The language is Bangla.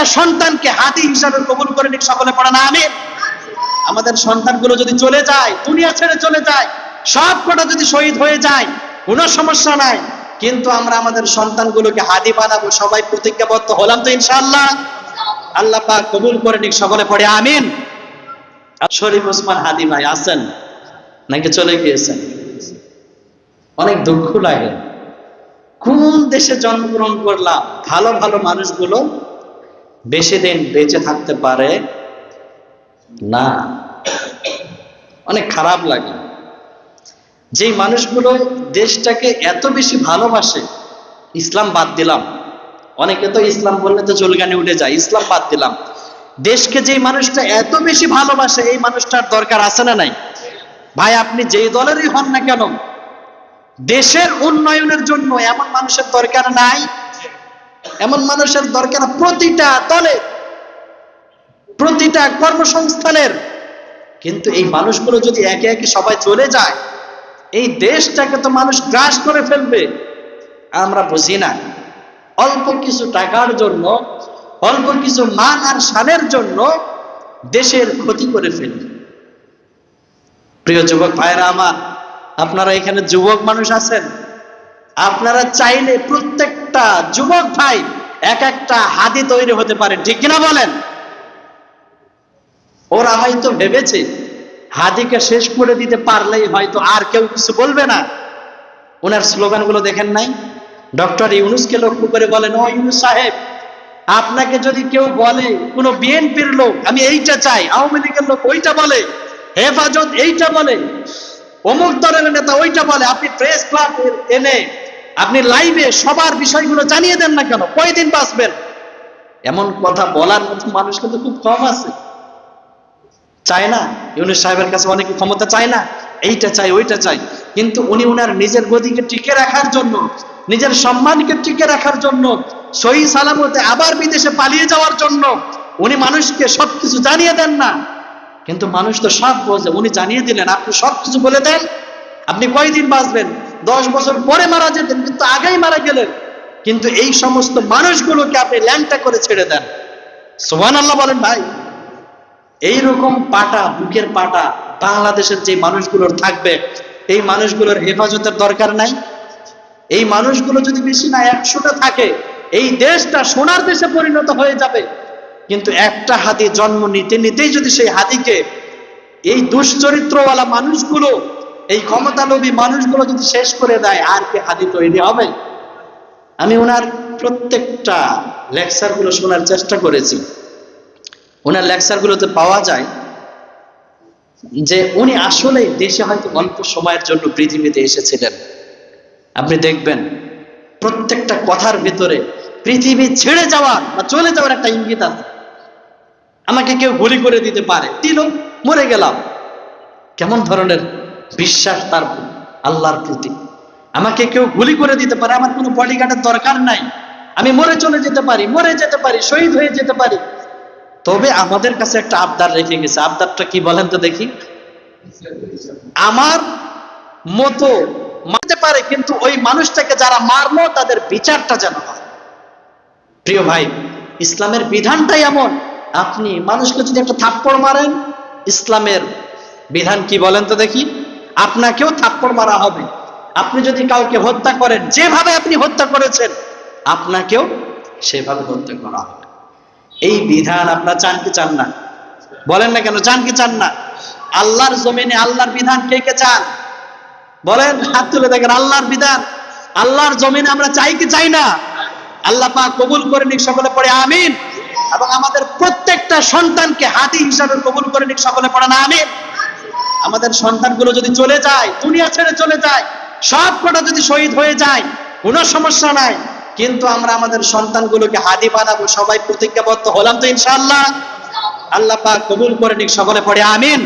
প্রত্যেকটা সন্তানকে হাতি হিসাবে কবুল করে নিক সকলে পড়ে না আমি আমাদের সন্তানগুলো যদি চলে যায়, দুনিয়া ছেড়ে চলে যায়, সব কটা যদি শহীদ হয়ে যায়, কোনো সমস্যা নাই। কিন্তু আমরা আমাদের সন্তানগুলোকে হাদি বানাবো, সবাই প্রতিজ্ঞাবদ্ধ হলাম তো ইনশাআল্লাহ। আল্লাহ পাক কবুল করে নিক সকলে পড়ে, আমিন। শরীফ ওসমান হাদি ভাই আছেন? নাকি চলে গিয়েছেন? অনেক দুঃখ লাগে। কোন দেশে জন্মগ্রহণ করলাম? ভালো ভালো মানুষগুলো বেশি দিন বেঁচে থাকতে পারে? না। অনেক খারাপ লাগে। যেই মানুষগুলো দেশটাকে এত বেশি ভালোবাসে, ইসলাম বাদ দিলাম। অনেকে তো ইসলাম বললে তো চুলগানি উঠে যায়, ইসলাম বাদ দিলাম। দেশকে যেই মানুষটা এত বেশি ভালোবাসে, এই মানুষটার দরকার আছে না নাই? ভাই, আপনি যেই দলেরই হন না কেন, দেশের উন্নয়নের জন্য এমন মানুষের দরকার নাই এমন মানুষের দরকার প্রতিটা দলে, প্রতিটা কর্মসংস্থানের। কিন্তু এই মানুষগুলো যদি একে একে সবাই চলে যায়, এই দেশটাকে তো মানুষ গ্রাস করে ফেলবে। আমরা বুঝি না। অল্প কিছু টাকার জন্য, অল্প কিছু মান আর সানের জন্য দেশের ক্ষতি করে ফেলি প্রিয় যুবক ভাইরা আমার, আপনারা এখানে যুবক মানুষ আছেন। আপনারা চাইলে প্রত্যেকটা যুবক ভাই এক একটা হাদি তৈরি হতে পারে, ঠিক কিনা বলেন? ওরা হয়তো ভেবেছে, হাদিকে শেষ করে দিতে পারলেই হয়তো আর কেউ কিছু বলবে না। ওনার স্লোগানগুলো দেখেন নাই? ডক্টর ইউনুসকে লক্ষ্য করে বলেন, ও ইউনুস সাহেব, আপনাকে যদি কেউ বলে, কোনো বিএনপির লোক, আমি এইটা চাই, আওয়ামী লীগের লোক ওইটা বলে, হেফাজত এইটা বলে, অমুক দলের নেতা ওইটা বলে, আপনি প্রেস ক্লাব এনে আপনি লাইভে সবার বিষয়গুলো জানিয়ে দেন না কেন? কয়দিন বাঁচবেন? এমন কথা বলার মতো মানুষ কিন্তু খুব কম আছে। চায় না? ইউনুস সাহেবের কাছে অনেকে ক্ষমতা চায় না? এইটা চাই, ওইটা চাই। কিন্তু উনি উনার নিজের গদিকে টিকে রাখার জন্য, নিজের সম্মানকে টিকে রাখার জন্য, সহি সালামতে আবার বিদেশে পালিয়ে যাওয়ার জন্য উনি মানুষকে সবকিছু জানিয়ে দেন না। কিন্তু মানুষ তো সব বোঝে। উনি জানিয়ে দিলেন, আপনি সবকিছু বলে দেন। আপনি কয়দিন বাঁচবেন? দশ বছর পরে মারা যেতেন, কিন্তু আগেই মারা গেলেন। কিন্তু এই সমস্ত মানুষগুলোকে আপনি ল্যাংটা করে ছেড়ে দেন। সোহান আল্লাহ বলেন, ভাই, এইরকম পাটা, বুকের পাটা বাংলাদেশের যে মানুষগুলোর থাকবে, এই মানুষগুলোর হেফাজতের দরকার নাই। এই মানুষগুলো যদি বেশি না একশোটা থাকে, এই দেশটা সোনার দেশে পরিণত হয়ে যাবে। কিন্তু একটা হাতি জন্ম নিতে নিতেই যদি সেই হাতিকে, এই দুশ্চরিত্রওয়ালা মানুষগুলো এই ক্ষমতালোভী মানুষগুলো যদি শেষ করে দেয়, আর কি হাতি তৈরি হবে? আমি ওনার প্রত্যেকটা লেকচারগুলো শোনার চেষ্টা করেছি। ওনার লেকচারগুলোতে পাওয়া যায় যে উনি আসলে দেশে হয়তো অল্প সময়ের জন্য পৃথিবীতে এসেছিলেন। আপনি দেখবেন, প্রত্যেকটা কথার ভিতরে পৃথিবী ছেড়ে যাওয়ার বা চলে যাওয়ার একটা ইঙ্গিত আছে। আমাকে কেউ গুলি করে দিতে পারে। দিল মরে গেলাম। কেমন ধরনের বিশ্বাস তার আল্লাহর প্রতি। আমাকে কেউ গুলি করে দিতে পারে, আমার কোনো বডিগার্ডের দরকার নাই। আমি মরে চলে যেতে পারি, মরে যেতে পারি, শহীদ হয়ে যেতে পারি। তবে আমাদের কাছে একটা আবদার রেখে গেছে। আবদারটা কি বলেন তো দেখি। আমার মতো মারতে পারে, কিন্তু ওই মানুষটাকে যারা মারলো, তাদের বিচারটা যেন হয়। প্রিয় ভাই, ইসলামের বিধানটাই এমন। আপনি মানুষকে যদি একটা থাপ্পড় মারেন, ইসলামের বিধান কি বলেন তো দেখি। আপনাকেও থাপ্পড় মারা হবে। আপনি যদি কাউকে হত্যা করেন, যেভাবে আপনি হত্যা করেছেন, আপনাকেও সেভাবে হত্যা করা হবে। এই বিধান আপনার চান কি চান না। বলেন না কেন? চান কি চান না। আল্লাহর জমিনে আল্লাহর বিধান কে কে চান? বলেন, হাত তুলে দেখেন, আল্লাহর বিধান। আল্লাহর জমিনে আমরা চাই কি চাই না? আল্লাহ পাক কবুল করে নিক সকলে, পড়ে আমিন। এবং আমাদের প্রত্যেকটা সন্তানকে হাতি হিসাবে কবুল করে নিক সকলে, পড়ে না, আমিন। আমাদের সন্তানগুলো যদি চলে যায়, দুনিয়া ছেড়ে চলে যায়, সব কটা যদি শহীদ হয়ে যায়, কোনো সমস্যা নাই। কিন্তু আমরা আমাদের সন্তানগুলোকে হাদি বানাবো সবাই প্রতিজ্ঞাবদ্ধ হলাম তো ইনশাল্লাহ আল্লাহ পাক কবুল করে নিক, সকলে পড়ে আমিন।